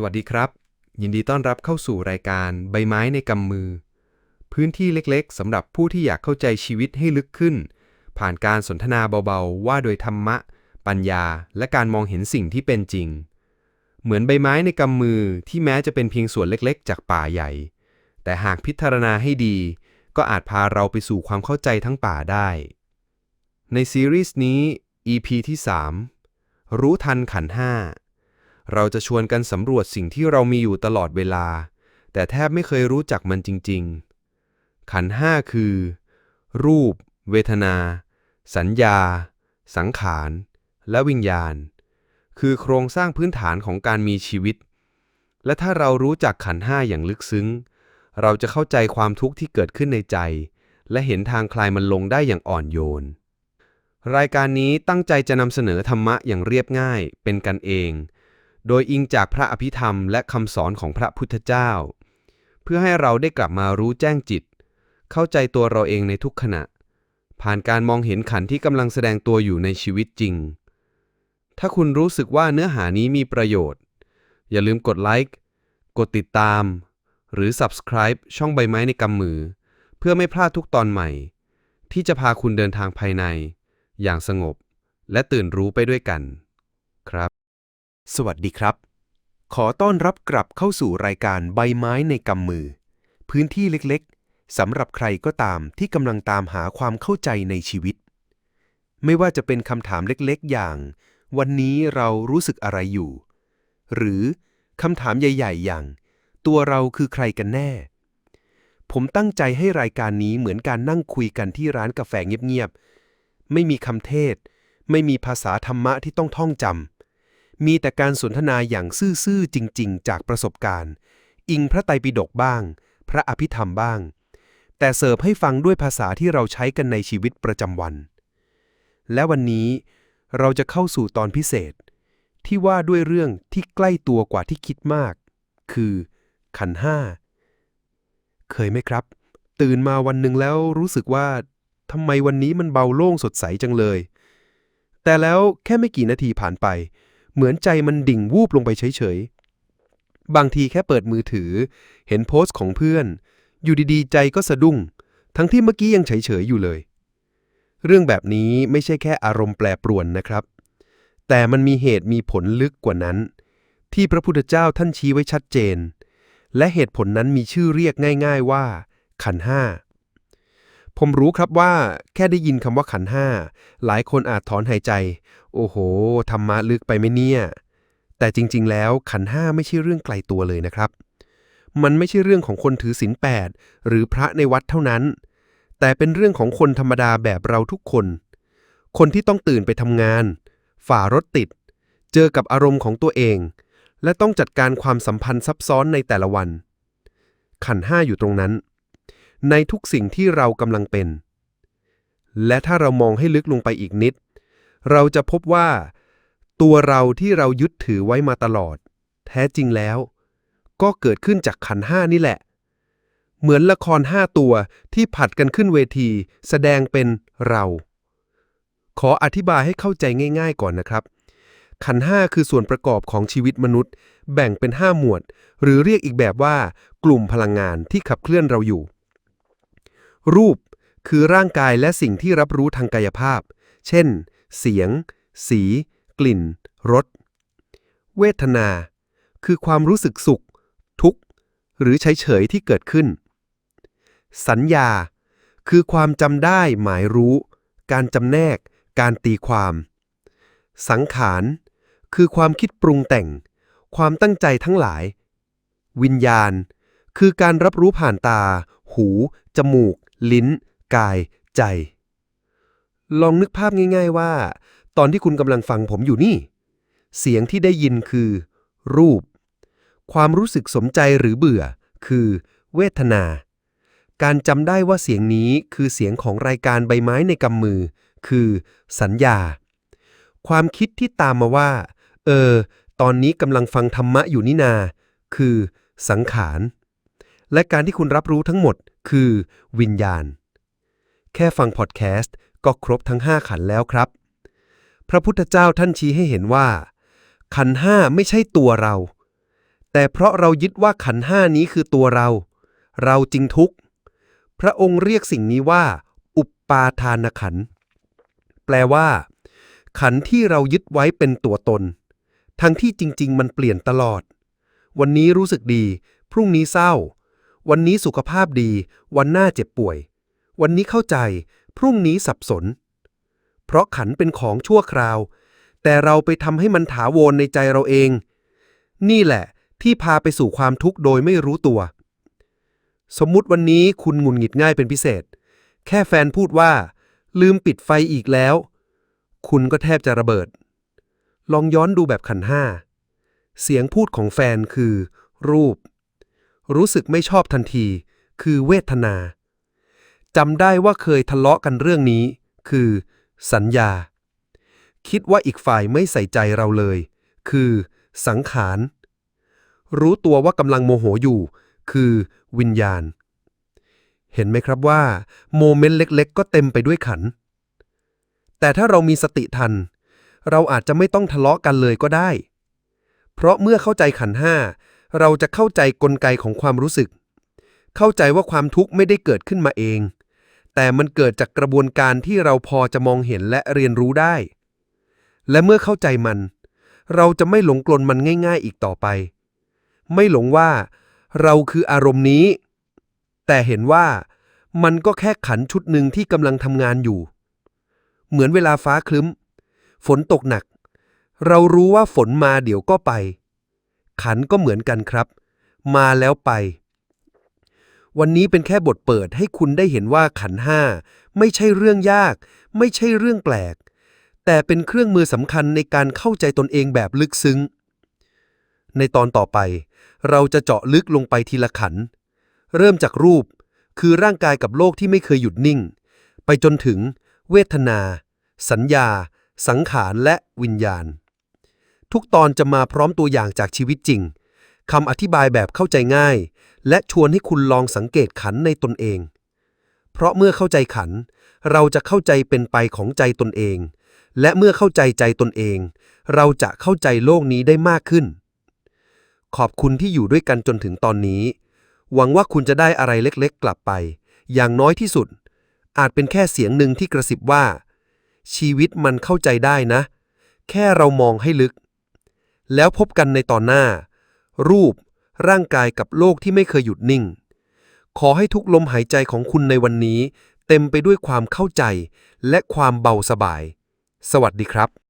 สวัสดีครับ ยินดีต้อนรับเข้าสู่รายการใบไม้ในกำมือ พื้นที่เล็กๆสำหรับผู้ที่อยากเข้าใจชีวิตให้ลึกขึ้น ผ่านการสนทนาเบาๆ ว่าโดยธรรมะ ปัญญา และการมองเห็นสิ่งที่เป็นจริง เหมือนใบไม้ในกำมือที่แม้จะเป็นเพียงส่วนเล็กๆ จากป่าใหญ่ แต่หากพิจารณาให้ดี ก็อาจพาเราไปสู่ความเข้าใจทั้งป่าได้ ในซีรีส์นี้ EP ที่ 3 รู้ทันขันห้า เราจะชวนกันสำรวจสิ่งที่เรามีอยู่ตลอดเวลา แต่แทบไม่เคยรู้จักมันจริง ๆ ขันห้าคือ รูป เวทนา สัญญา สังขาร และวิญญาณ คือโครงสร้างพื้นฐานของการมีชีวิต และถ้าเรารู้จักขันห้าอย่างลึกซึ้ง เราจะเข้าใจความทุกข์ที่เกิดขึ้นในใจ และเห็นทางคลายมันลงได้อย่างอ่อนโยนรายการนี้ตั้งใจจะนำเสนอธรรมะอย่างเรียบง่าย เป็นกันเอง โดยอิงจากพระอภิธรรมและคำสอนของพระพุทธเจ้า เพื่อให้เราได้กลับมารู้แจ้งจิต เข้าใจตัวเราเองในทุกขณะ ผ่านการมองเห็นขันที่กำลังแสดงตัวอยู่ในชีวิตจริง ถ้าคุณรู้สึกว่าเนื้อหานี้มีประโยชน์ อย่าลืมกดไลค์กดติดตาม หรือ subscribe ช่องใบไม้ในกำมือ เพื่อไม่พลาดทุกตอนใหม่ ที่จะพาคุณเดินทางภายใน อย่างสงบ และตื่นรู้ไปด้วยกัน ครับ สวัสดีครับ ขอต้อนรับกลับเข้าสู่รายการใบไม้ในกำมือ พื้นที่เล็กๆสำหรับใครก็ตามที่กำลังตามหาความเข้าใจในชีวิต ไม่ว่าจะเป็นคำถามเล็กๆ อย่าง วันนี้เรารู้สึกอะไรอยู่ หรือคำถามใหญ่ ๆ อย่าง ตัวเราคือใครกันแน่ ผมตั้งใจให้รายการนี้เหมือนการนั่งคุยกันที่ร้านกาแฟเงียบๆไม่มีคำเทศ ไม่มีภาษาธรรมะที่ต้องท่องจำ มีแต่การสนทนาอย่างซื่อๆจริง ๆ จากประสบการณ์ อิงพระไตรปิฎกบ้าง พระอภิธรรมบ้าง แต่เสิร์ฟให้ฟังด้วยภาษาที่เราใช้กันในชีวิตประจำวัน และวันนี้เราจะเข้าสู่ตอนพิเศษ ที่ว่าด้วยเรื่องที่ใกล้ตัวกว่าที่คิดมาก คือ ขันห้า เคยไหมครับ ตื่นมาวันหนึ่งแล้วรู้สึกว่าทำไมวันนี้มันเบาโล่งสดใสจังเลย แต่แล้วแค่ไม่กี่นาทีผ่านไป เหมือนใจมันดิ่งวูบลงไปเฉยๆ บางทีแค่เปิดมือถือ เห็นโพสต์ของเพื่อน อยู่ดีๆ ใจก็สะดุ้ง ทั้งที่เมื่อกี้ยังเฉยๆอยู่เลย เรื่องแบบนี้ไม่ใช่แค่อารมณ์แปรปรวนนะครับ แต่มันมีเหตุมีผลลึกกว่านั้น ที่พระพุทธเจ้าท่านชี้ไว้ชัดเจน และเหตุผลนั้นมีชื่อเรียกง่าย ๆว่า ขันห้า ผมรู้ครับว่าแค่ได้ยินคำว่าขันห้าหลายคนอาจถอนหายใจ โอ้โหธรรมะลึกไปไหมเนี่ย แต่จริง ๆ แล้วขันห้าไม่ใช่เรื่องไกลตัวเลยนะครับ มันไม่ใช่เรื่องของคนถือศีลแปดหรือพระในวัดเท่านั้น แต่เป็นเรื่องของคนธรรมดาแบบเราทุกคน คนที่ต้องตื่นไปทำงาน ฝ่ารถติด เจอกับอารมณ์ของตัวเอง และต้องจัดการความสัมพันธ์ซับซ้อนในแต่ละวัน ขันห้าอยู่ตรงนั้น ในทุกสิ่งที่เรากำลังเป็น และถ้าเรามองให้ลึกลงไปอีกนิด เราจะพบว่า ตัวเราที่เรายึดถือไว้มาตลอด แท้จริงแล้ว ก็เกิดขึ้นจากขันห้านี่แหละ เหมือนละครห้าตัวที่ผัดกันขึ้นเวที แสดงเป็นเรา ขออธิบายให้เข้าใจง่าย ๆ ก่อนนะครับขันห้าคือส่วนประกอบของชีวิตมนุษย์ แบ่งเป็นห้าหมวด หรือเรียกอีกแบบว่ากลุ่มพลังงานที่ขับเคลื่อนเราอยู่ รูปคือร่างกายและสิ่งที่รับรู้ทางกายภาพ เช่น เสียง สี กลิ่น รส เวทนา คือความรู้สึกสุข ทุกข์ หรือเฉยๆที่เกิดขึ้น สัญญา คือความจำได้หมายรู้ การจำแนก การตีความ สังขาร คือความคิดปรุงแต่ง ความตั้งใจทั้งหลาย วิญญาณ คือการรับรู้ผ่านตา หู จมูก ลิ้น กาย ใจ ลองนึกภาพง่าย ๆว่า ตอนที่คุณกำลังฟังผมอยู่นี่ เสียงที่ได้ยินคือ รูป ความรู้สึกสมใจหรือเบื่อ คือ เวทนา การจำได้ว่าเสียงนี้คือเสียงของรายการใบไม้ในกำมือ คือ สัญญา ความคิดที่ตามมาว่า เออ ตอนนี้กำลังฟังธรรมะอยู่นี่นา คือ สังขาร และการที่คุณรับรู้ทั้งหมด คือวิญญาณ แค่ฟังพอดแคสต์ก็ครบทั้ง 5 ขันแล้วครับ พระพุทธเจ้าท่านชี้ให้เห็นว่า ขันห้าไม่ใช่ตัวเรา แต่เพราะเรายึดว่าขันห้านี้คือตัวเรา เราจริงทุกข์ พระองค์เรียกสิ่งนี้ว่า อุปปาทานขัน แปลว่า ขันที่เรายึดไว้เป็นตัวตน ทั้งที่จริง ๆ มันเปลี่ยนตลอด วันนี้รู้สึกดี พรุ่งนี้เศร้า วันนี้สุขภาพดี วันหน้าเจ็บป่วย วันนี้เข้าใจ พรุ่งนี้สับสน เพราะขันเป็นของชั่วคราว แต่เราไปทำให้มันถาวรในใจเราเอง นี่แหละที่พาไปสู่ความทุกข์โดยไม่รู้ตัว สมมุติวันนี้คุณงุนหงิดง่ายเป็นพิเศษ แค่แฟนพูดว่า ลืมปิดไฟอีกแล้ว คุณก็แทบจะระเบิด ลองย้อนดูแบบขันห้า เสียงพูดของแฟนคือ รูป รู้สึกไม่ชอบทันที คือเวทนาจำได้ว่าเคยทะเลาะกันเรื่องนี้ คือ สัญญา คิดว่าอีกฝ่ายไม่ใส่ใจเราเลย คือ สังขาร รู้ตัวว่ากำลังโมโหอยู่ คือ วิญญาณ เห็นไหมครับว่า โมเมนต์เล็กๆ ก็เต็มไปด้วยขัน แต่ถ้าเรามีสติทัน เราอาจจะไม่ต้องทะเลาะกันเลยก็ได้ เพราะเมื่อเข้าใจขันห้า เราจะเข้าใจกลไกของความรู้สึก เข้าใจว่าความทุกข์ไม่ได้เกิดขึ้นมาเอง แต่มันเกิดจากกระบวนการที่เราพอจะมองเห็นและเรียนรู้ได้ และเมื่อเข้าใจมัน เราจะไม่หลงกลนมันง่าย ๆ อีกต่อไป ไม่หลงว่า เราคืออารมณ์นี้ แต่เห็นว่ามันก็แค่ขันชุดหนึ่งที่กำลังทำงานอยู่ เหมือนเวลาฟ้าคลึ้ม ฝนตกหนัก เรารู้ว่าฝนมาเดี๋ยวก็ไป ขันก็เหมือนกันครับ มาแล้วไป วันนี้เป็นแค่บทเปิดให้คุณได้เห็นว่าขันห้าไม่ใช่เรื่องยาก ไม่ใช่เรื่องแปลก แต่เป็นเครื่องมือสำคัญในการเข้าใจตนเองแบบลึกซึ้ง ในตอนต่อไป เราจะเจาะลึกลงไปทีละขัน เริ่มจากรูป คือร่างกายกับโลกที่ไม่เคยหยุดนิ่ง ไปจนถึง เวทนา สัญญา สังขารและวิญญาณ ทุกตอนจะมาพร้อมตัวอย่างจากชีวิตจริงคำอธิบายแบบเข้าใจง่าย และชวนให้คุณลองสังเกตขันในตนเอง เพราะเมื่อเข้าใจขัน เราจะเข้าใจเป็นไปของใจตนเอง และเมื่อเข้าใจใจตนเอง เราจะเข้าใจโลกนี้ได้มากขึ้น ขอบคุณที่อยู่ด้วยกันจนถึงตอนนี้ หวังว่าคุณจะได้อะไรเล็กๆ กลับไป อย่างน้อยที่สุด อาจเป็นแค่เสียงหนึ่งที่กระซิบว่า ชีวิตมันเข้าใจได้นะ แค่เรามองให้ลึก แล้วพบกันในตอนหน้า รูป ร่างกายกับโลกที่ไม่เคยหยุดนิ่ง ขอให้ทุกลมหายใจของคุณในวันนี้ เต็มไปด้วยความเข้าใจ และความเบาสบาย สวัสดีครับ